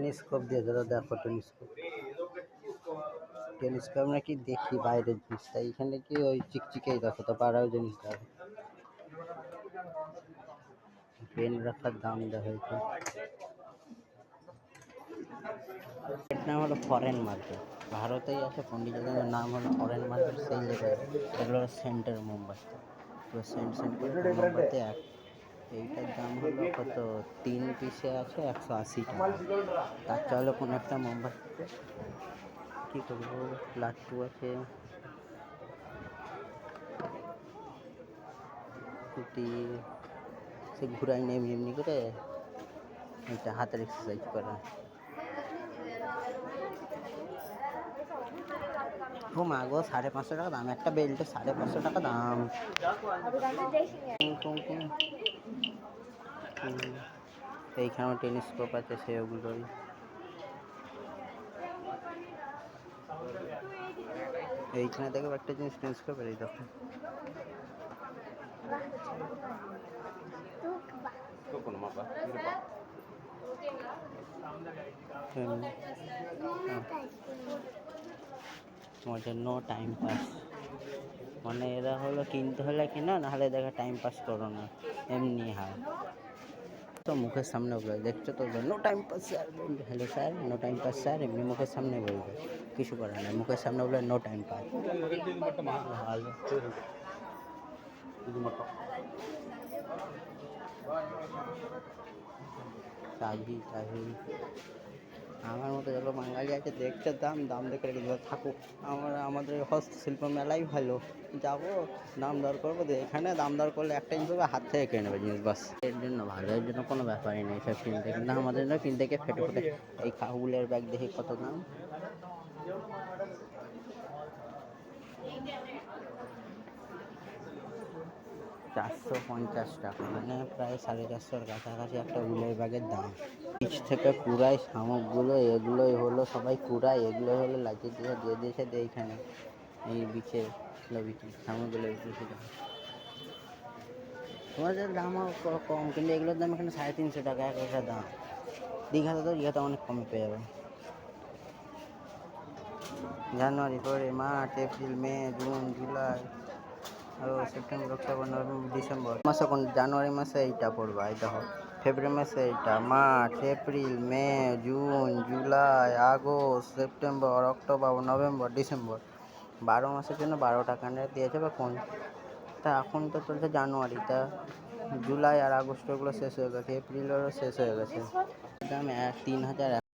Telescope দিয়ে দাদা দেখো টেলিস্কোপ। টেলিস্কোপ নাকি দেখি বাইরের জিনিসটা এইখানে কি ওই চিকচিকেই দেখো, তো পাড়াও জিনিস দেখো। পেন রাখার দাম দেখো এর নাম হলো ফরেন মার্কেট ভারতেই আছে পন্ডিচেরির নাম হলো ফরেন মার্কেট সেই জায়গায়। এগুলো সেন্টার মুম্বাই পুরো সেন্ট সেন্ট করে মুম্বাইতে এইটার দাম হলো কত? তিন পিসে আছে একশো আশি টাকা। তার চলো কোনো একটা মুম্বাই কী করব? লাট্টু আছে। কুটি সে ঘুরাই নেই এমনি করে। এটা হাতের এক্সারসাইজ করা। ও মা গো সাড়ে পাঁচশো টাকা দাম। একটা বেল্টে সাড়ে পাঁচশো টাকা দাম। এইখানেও টেলিস্কোপ আছে সেগুলোই এইখানে দেখো একটা জিনিস টেলিস্কোপের এই দেখো। মজা নো টাইম পাস মানে এরা হলো কিনতে হলে কিনা, নাহলে দেখা টাইম পাস করো না। এমনি হয়। তো মুখের সামনে ওগুলো দেখছ তো no time pass sir hello sir no time pass sir এমনি মুখের সামনে বলবে কিছু করে না মুখের সামনে বলে নো টাইম পাস ভালো চাবি চাবি আমার মতো যত বাঙালি আছে দেখছে দাম দাম দেখে রেখে দেবে থাকুক। আমার, আমাদের হস্তশিল্প মেলাই ভালো। যাব, দাম দর করব এখানে দাম দর করলে একটা জিনিস হাত থেকে কিনে নেবে জিনিস, বাস। এর জন্য ভালো, এর জন্য কোনো ব্যাপারই নেই, সব কিনতে কিন্তু। আমাদের জন্য কিনতে গিয়ে ফেটে ফেটে, এই কাহুলের ব্যাগ দেখে কত দাম। চারশো পঞ্চাশ টাকা মানে প্রায় সাড়ে চারশোর কাছাকাছি একটা উলের ব্যাগের দাম। নিচ থেকে কুড়াই শামুকগুলো, এগুলোই হলো সবাই কুড়াই এগুলো হলো লাগিয়ে দিয়ে দিয়ে দিয়েছে দিয়ে এইখানে এই বিচে বিচে শামুকগুলো বিচে তোমাদের দাম ক- কম, কিন্তু এগুলোর দাম এখানে সাড়ে তিনশো টাকা, এক একটা দাম। দীঘাতে তো দীঘাতে অনেক কমে পেয়ে যাবে। January, February, March, April, May, June, July. ও সেপ্টেম্বর অক্টোবর নভেম্বর ডিসেম্বর মাসে কোন জানুয়ারি মাসে এইটা পড়বে এই দেখো ফেব্রুয়ারি মাসে এইটা March April May, June, July August September October November December বারো মাসের জন্য বারো টাকা নিয়ে দিয়েছে বা কোন? তা এখন তো চলছে জানুয়ারি তা জুলাই আর আগস্ট ওগুলো শেষ হয়ে গেছে এপ্রিলেরও শেষ হয়ে গেছে। দাম তিন হাজার